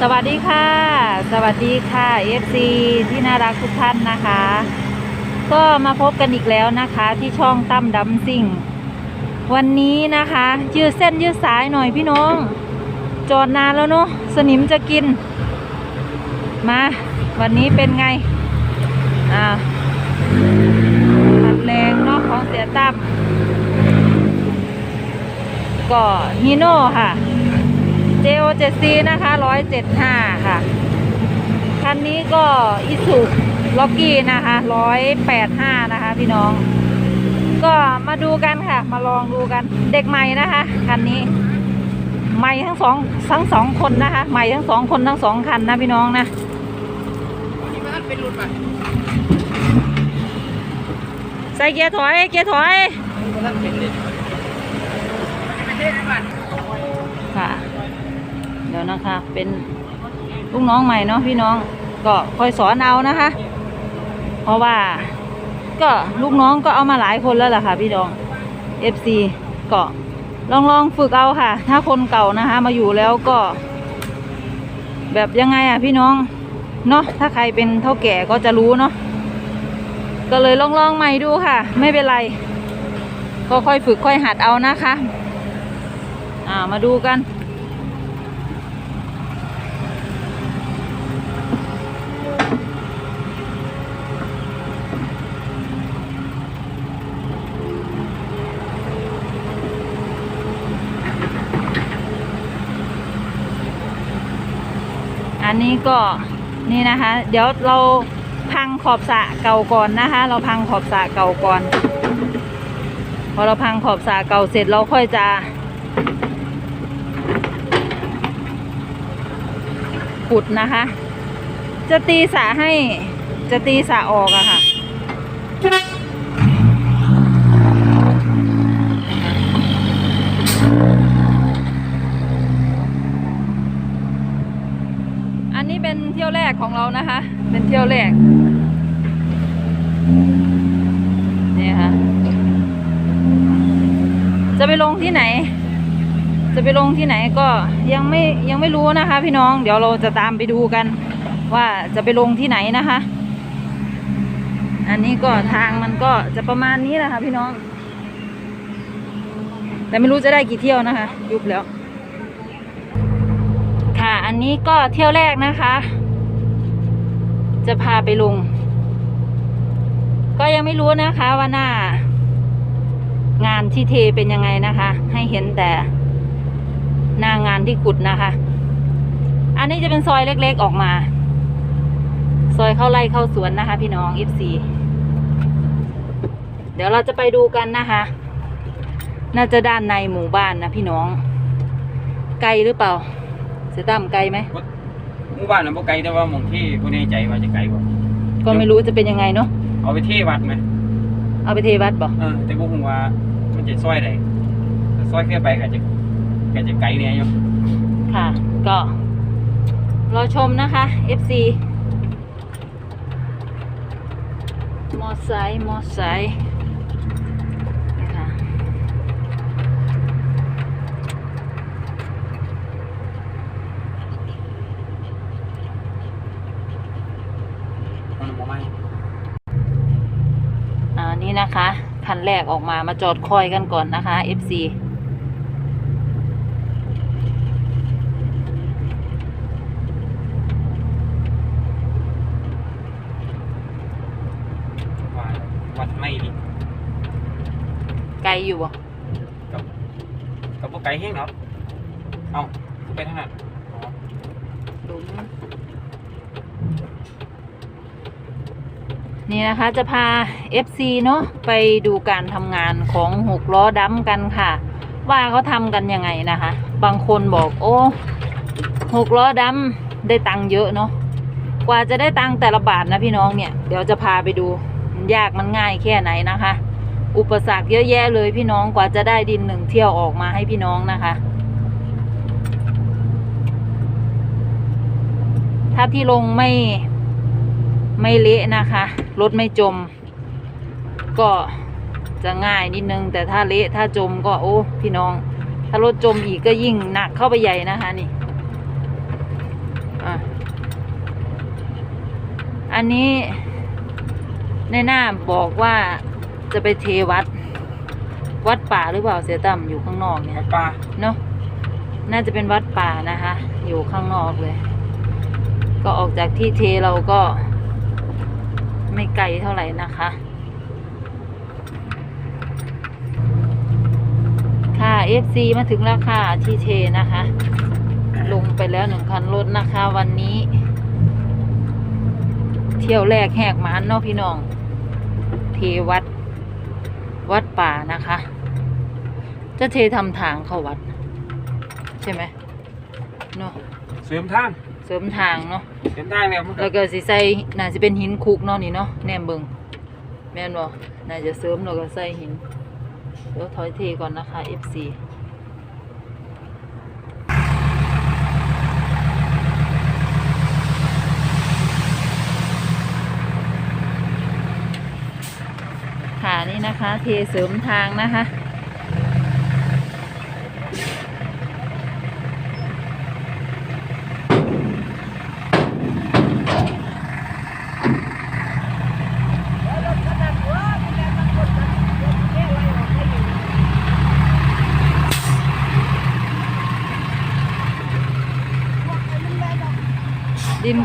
สวัสดีค่ะ สวัสดีค่ะ FC ที่น่ารักทุกท่านนะคะ ก็มาพบกันอีกแล้วนะคะที่ช่องตั้มดำซิ่ง วันนี้นะคะยืดเส้นยืดสายหน่อยพี่น้อง จอดนานแล้วเนาะสนิมจะกิน มา วันนี้เป็นไง อ่าขัดแรงเนอกของเสียตั้มก็ฮีโน่ค่ะ JO 7 C นะคะ175 ค่ะ คันนี้ก็อิสุล็อกกี้นะคะ185 นะคะพี่น้อง ก็มาดูกันค่ะ มาลองดูกันเด็กใหม่นะคะ คันนี้ ใหม่ทั้งสองทั้งสองคนนะคะ ใหม่ทั้งสองคนทั้งสองคันนะพี่น้องนะนี่มันเป็นรุ่นป่ะใส่เกียร์ถอย เกียร์ถอยมันเป็นเลยไม่ใช่ได้บ้านค่ะ เดี๋ยวนะคะ เป็นลูกน้องใหม่เนาะพี่น้องก็คอยสอนเอานะคะ เพราะว่าก็ลูกน้องก็เอามาหลายคนแล้วล่ะค่ะ พี่น้อง FC ก็ลองลองฝึกเอาค่ะ ถ้าคนเก่านะคะ มาอยู่แล้วก็ แบบยังไงอะพี่น้องเนาะถ้าใครเป็นเท่าแก่ก็จะรู้เนาะก็เลยลองลองใหม่ดูค่ะ ไม่เป็นไร ก็ค่อยฝึกค่อยหัดเอานะคะ อ่ามาดูกัน นี้ก็นี่นะคะ เดี๋ยวเราพังขอบสะเก่าก่อนนะคะ เราพังขอบสะเก่าก่อน พอเราพังขอบสะเก่าเสร็จเราค่อยจะขุดนะคะ จะตีสะให้จะตีสะออกอะค่ะ อันนี้เป็นเที่ยวแรก ของเรานะคะ เป็นเที่ยวแรกนี่ค่ะ จะไปลงที่ไหน จะไปลงที่ไหนก็ยังไม่ยังไม่รู้นะคะ พี่น้องเดี๋ยวเราจะตามไปดูกัน ว่าจะไปลงที่ไหนนะคะ อันนี้ก็ทางมันก็จะประมาณนี้แหละค่ะพี่น้อง แต่ไม่รู้จะได้กี่เที่ยวนะคะ ยุบแล้วค่ะ อันนี้ก็เที่ยวแรกนะคะ จะพาไปลง ก็ยังไม่รู้นะคะว่าหน้า งานที่เทเป็นยังไงนะคะ ให้เห็นแต่หน้างานที่ขุดนะคะ อันนี้จะเป็นซอยเล็กๆออกมา ซอยเข้าไร่เข้าสวนนะคะ พี่น้อง F4 เดี๋ยวเราจะไปดูกันนะคะ น่าจะด้านในหมู่บ้านนะพี่น้อง ไกลหรือเปล่าเสียตั้มไกลไหม หมู่บ้านน่ะบ่ไกลแต่ว่าหมองที่บ่แน่ใจว่าจะไกลบ่ก็ไม่รู้จะเป็นยังไงเนาะเอาไปเที่วัดไหมเอาไปเทวัดบ่เออแต่บ่ฮู้ว่ามันจะซอยใดถ้าซอยขึ้นไปก็จะก็จะไกลแน่อยู่ค่ะ ก็รอชมนะคะ FC มอไซค์มอไซค์นี่ค่ะ มันบ่ไหม่ อ่านี่นะ คะคันแรกออกมามาจอดคอยกันก่อนนะคะ FC ว่าวัดไม่ดิไกลอยู่บ่กับกับบ่ไกลแฮงเนาะเอ้าคือไปทางนั้นอ๋อ หลุม นี่นะคะจะพา FC เนาะไปดูการทำงานของหกล้อดัมกันค่ะ ว่าเขาทำกันยังไงนะคะ บางคนบอกโอ้หกล้อดัมได้ตังค์เยอะเนาะกว่าจะได้ตังค์แต่ละบาทนะพี่น้องเนี่ยเดี๋ยวจะพาไปดูมันยากมันง่ายแค่ไหนนะคะ อุปสรรคเยอะแยะเลยพี่น้องกว่าจะได้ดินหนึ่งเที่ยวออกมาให้พี่น้องนะคะ ถ้าที่ลงไม่ ไม่เละนะคะ รถไม่จม ก็จะง่ายนิดนึง แต่ถ้าเละถ้าจมก็โอ้พี่น้อง ถ้ารถจมอีกก็ยิ่งหนักเข้าไปใหญ่นะคะนี่อันนี้ในหน้าบอกว่าจะไปเทวัด วัดป่าหรือเปล่าเสียต่ำอยู่ข้างนอกเนี่ยวัดป่าเนาะน่าจะเป็นวัดป่านะคะ อยู่ข้างนอกเลย ก็ออกจากที่เทเราก็ ไม่ไกลเท่าไหร่นะคะ ค่ะ FC มาถึงแล้วค่ะที่เทนะคะ ลงไปแล้วหนึ่งคันรถนะคะวันนี้ เที่ยวแรกแหกหมานเนาะพี่น้อง เทวัด วัดป่านะคะ จะเททำทางเข้าวัด ใช่ไหมเนาะเสริมทาง เสริมทางเนาะเสริมทางแล้วมันก็แล้วก็สิใส่น่าจะเป็นหินคุกเนาะนี่เนาะแนมเบิงแม่นบ่น่าจะเสริมแล้วก็ใส่หินเดี๋ยวถอยเทก่อนนะคะ FC ค่ะนี่นะคะ เทเสริมทางนะคะ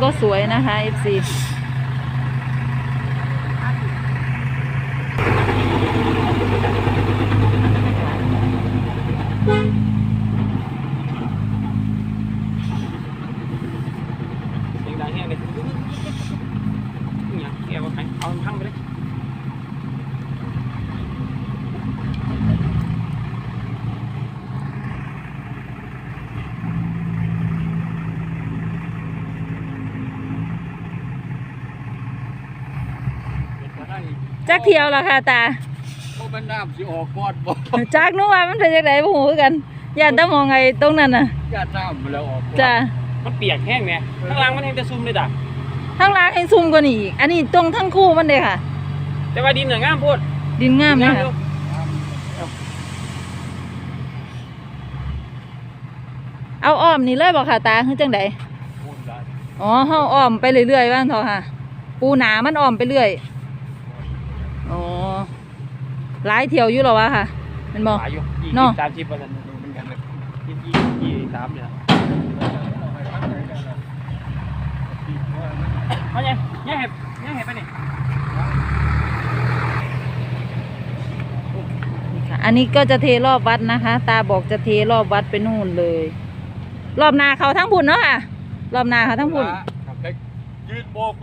ก็สวยนะคะ FC เสียงดังแห้งเลยเนี่ยแกว่าใครเอามันพังไปเลยมาได้ จักเที่ยวละค่ะตาบ่เป็นน้ำสิออกก่อนบ่จักนู้ว่ามันเป็นจังไดบ่ฮู้คือกันย่านแตามองไงตรงนั้นน่ะญาติน้ำแล้วออกก่อนจ้ะมันเปียกแห้งเนี่ยข้างล่างมันเห็นแต่ซุ่มเลยด่ะข้างล่างให้ซุ่มกว่านี้อีกอันนี้ตรงทั้งคู่มันเลยค่ะ แต่ว่าดินเหนืองามโพดดินงามเลยอยู่ค่ะเอาอ้อมนี่เลยบ่ค่ะตาคือจังไดพูดได้อ๋อเฮาอ้อมไปเรื่อยๆว่าซั่นเถอะค่ะ ปูหนามันอ้อมไปเรื่อยอ๋อ หลายเที่ยวอยู่หรอวะค่ะแมันบ่หลายอยู่ยี่เนาะสิบสามสิบเปอร์เซ็นต์เหมือนกันเลยยี่ยี่ยี่สามเนี่ยเอาไงยังเห็บยังเห็บไปนี่นี่ค่ะ อันนี้ก็จะเทรอบวัดนะคะ ตาบอกจะเทรอบวัดไปนู่นเลย รอบนาเขาทั้งพุ่นเนาะค่ะ รอบนาเขาทั้งพุ่นยืดโบก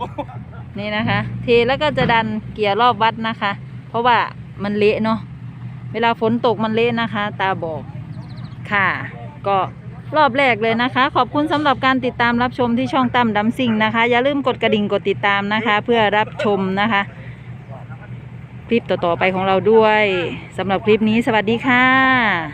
นี่นะคะ เทแล้วก็จะดันเกียร์รอบวัดนะคะ เพราะว่า มันเละเนาะเวลาฝนตกมันเละนะคะ ตาบอกค่ะ ก็รอบแรกเลยนะคะ ขอบคุณสำหรับการติดตามรับชมที่ช่องตั้มดำซิงนะคะ อย่าลืมกดกระดิ่งกดติดตามนะคะ เพื่อรับชมนะคะ คลิปต่อๆไปของเราด้วยสำหรับคลิปนี้สวัสดีค่ะ